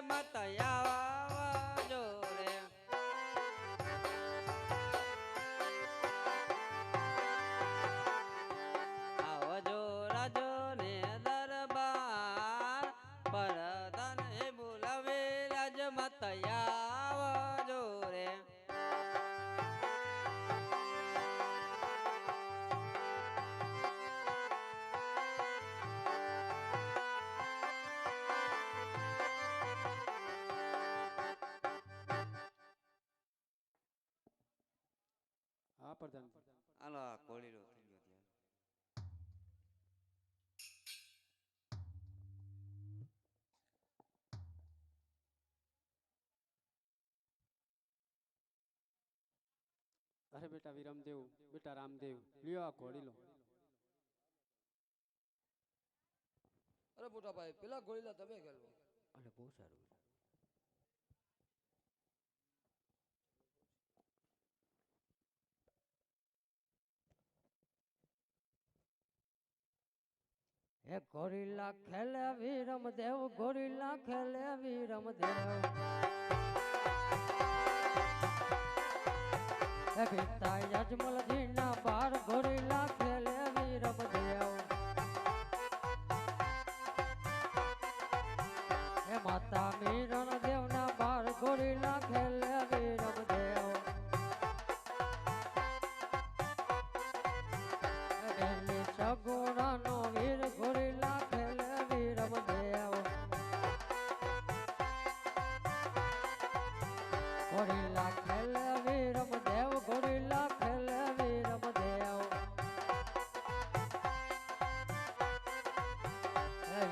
મત પ્રધાન હાલો આ કોળીલો થઈ ગયો ત્યાં. અરે બેટા વિરમદેવ બેટા રામદેવ લ્યો આ ઘોડી લો અરે મોટા ભાઈ પેલા ગોળીલા તમે ખેલવો અરે બહુ સારું. હે ગોરીલા ખેલે વીરમ દેવ ગોરીલા ખેલે વીરમ દેવ હે પિતા યજમલજી ના બાર ગોરીલા ગોરીલા ખેલે વીરમ દેવ, ગોરીલા ખેલે વીરમ દેવ.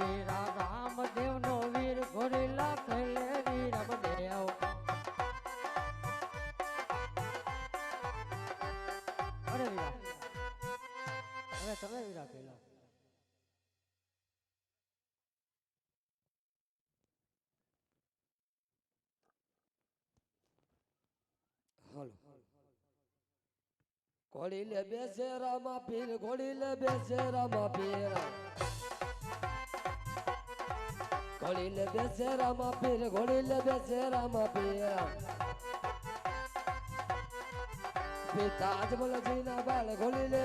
વીરા રામદેવ નો વીર, ગોરીલા ખેલે વીરમ દેવ. અરે વીરા વીરા કહેલા હાલો ઘોડી લે બેસે રામા પીર ઘોડી લે બેસે રામા પીર ઘોડી લે બેસે રામા પીર ઘોડી લે બેસે રામા પીર પિતા અજમલ જીના બાળ ઘોડી લે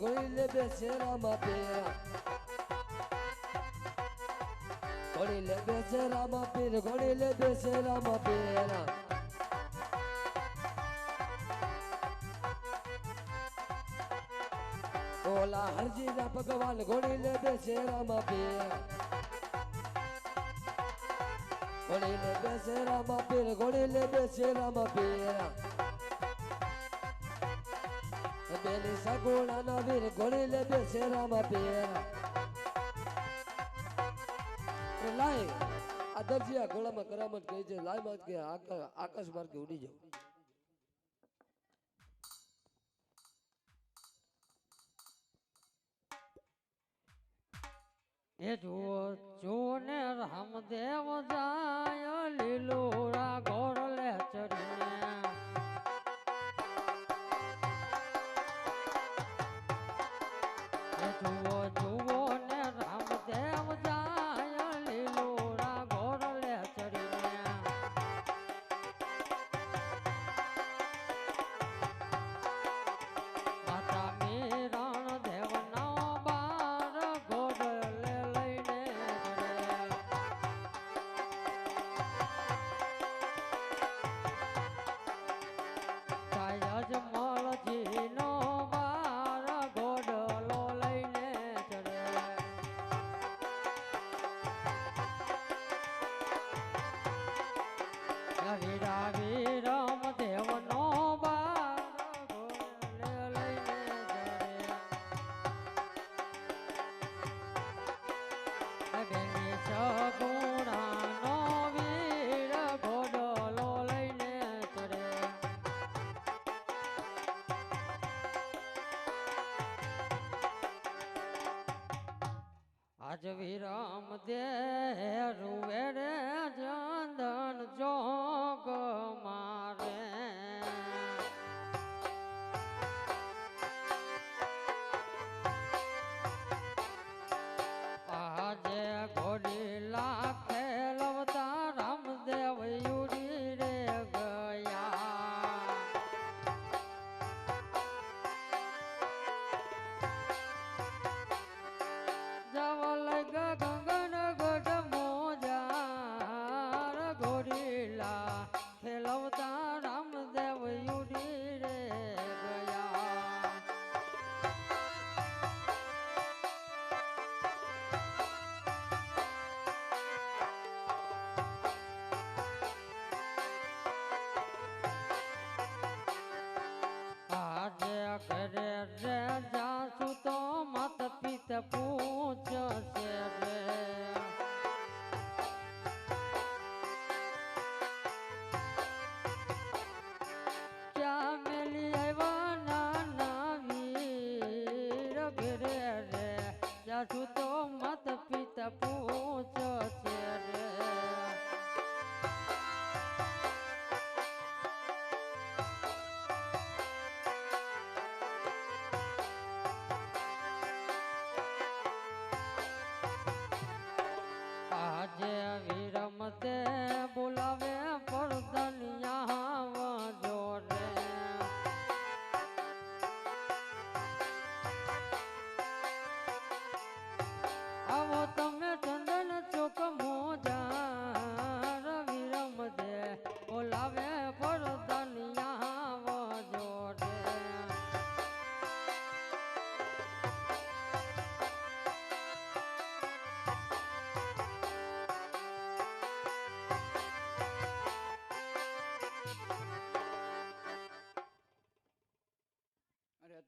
દેના બાળ ઘોડી લે બેસે રામા પીર. ઘોડી લે બેસે રામા પીર ઘોડી લે બેસે રામા પીર. ઓલા હરજી ના ભગવાન ઘોડી લે બેસે રામા પીર ઘોડી લે બેસે રામા પીર ઘોડી લે બેસે રામા પીર બેની સગુણા નો વીર ગોળી લે બેસે રામા પીર લાય, આ દરજીયા ગોળામાં કરામત કહી છે, લાયમાં કે આકા- આકાશ માર્ગે ઉડી જાવ એ જુઓ જો ને રામદેવ જાય જુઓ જુઓ વીરા વીરમ દેવનો બા બેની સગુણાનો વીર ઘોડલો લઈને તરે આજ વિરામ દે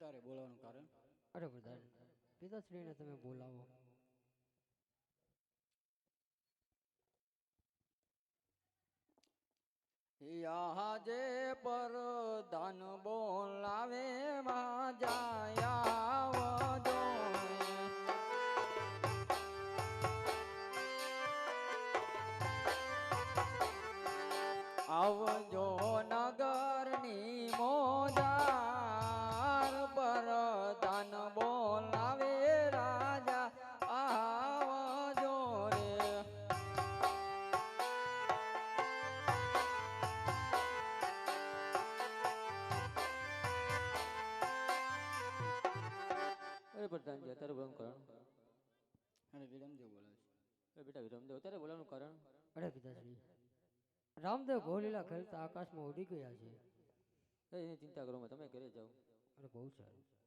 અરે અત્યારે બોલવાનું કારણ? અરે બધા પિતાશ્રીને તમે બોલાવો. યાજે પર ધન બોલાવે માજાયા પ્રધાનજી અત્યારે બોલવાનું કારણ? અરે વિરમદેવ બોલે છે. બેટા વિરમદેવ અત્યારે બોલવાનું કારણ? અરે પિતાશ્રી રામદેવ ઘોલીલા ખેલતા આકાશમાં ઉડી ગયા છે. એ એની ચિંતા કરો તમે ઘરે જાઓ. અરે બહુ સારું.